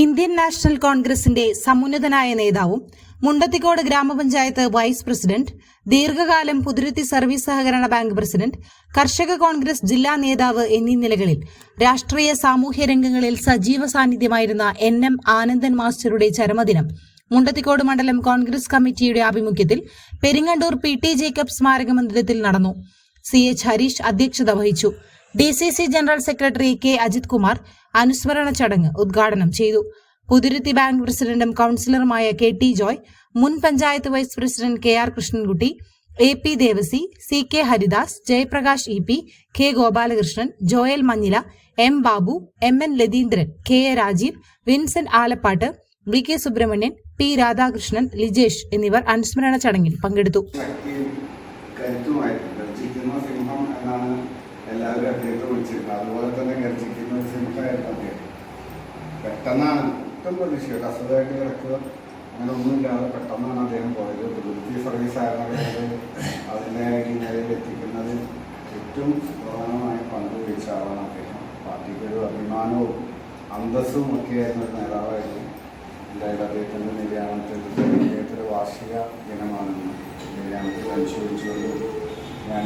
Indian national കോൺഗ്രസിന്റെ സമുന്നതനായ നേതാവും മുണ്ടത്തിക്കോട് ഗ്രാമപഞ്ചായത്ത് വൈസ് പ്രസിഡന്റ് ദീർഘകാലം പുതുരുത്തി സർവീസ് സഹകരണ ബാങ്ക് പ്രസിഡന്റ് കർഷക കോൺഗ്രസ് ജില്ലാ നേതാവ് എന്നീ നിലകളിൽ രാഷ്ട്രീയ സാമൂഹ്യ രംഗങ്ങളിൽ സജീവ സാന്നിധ്യമായിരുന്ന എൻ എം ആനന്ദൻ മാസ്റ്ററുടെ ചരമദിനം മുണ്ടത്തിക്കോട് മണ്ഡലം കോൺഗ്രസ് കമ്മിറ്റിയുടെ ആഭിമുഖ്യത്തിൽ പെരിങ്ങണ്ടൂർ പി ടി ജേക്കബ് സ്മാരക മന്ദിരത്തിൽ നടന്നു. സി എച്ച് ഹരീഷ് അധ്യക്ഷത വഹിച്ചു. D C C general secretary K Ajith Kumar അനുസ്മരണ ചടങ്ങ് ഉദ്ഘാടനം ചെയ്തു. പുതുരുത്തി ബാങ്ക് പ്രസിഡന്റും കൌൺസിലറുമായ കെ ടി ജോയ് മുൻ panchayat vice president K R Krishnankutty A P Devassy C K Haridas Jayaprakash E P K Gopalakrishnan Joel Manjila M Babu M N Latheendran K A Rajeev Vincent Alappat V K Subrahmanyan P Radhakrishnan Lijesh എന്നിവർ അനുസ്മരണ ചടങ്ങിൽ പങ്കെടുത്തു. എന്നാണ് വിളിച്ചിരുന്നത് അതുപോലെ തന്നെ ഗർജിക്കുന്ന ഒരു സിനിമയായിരുന്നു അദ്ദേഹം. പെട്ടെന്നാണ് ഒട്ടും പ്രതീക്ഷിക്കുക അസുഖമായിട്ട് കിടക്കുക. അങ്ങനെ ഒന്നുമില്ലാതെ പെട്ടെന്നാണ് അദ്ദേഹം പോയത്. പ്രകൃതി സർവീസ് ആയിരുന്നത് അതിന്റെ ഈ നിലയിൽ എത്തിക്കുന്നത് ഏറ്റവും പ്രധാനമായ പങ്ക് വഹിച്ച ആളാണ് അദ്ദേഹം. പാർട്ടിക്ക് ഒരു അഭിമാനവും അന്തസ്സും ഒക്കെയായിരുന്ന ഒരു നേതാവായിരുന്നു. എന്തായാലും അദ്ദേഹത്തിന്റെ നിര്യാണത്തിൽ അദ്ദേഹത്തിന്റെ വാർഷിക ദിനമാണെന്ന് നിര്യാണത്തിൽ അനുശോചിച്ചുകൊണ്ട് ഞാൻ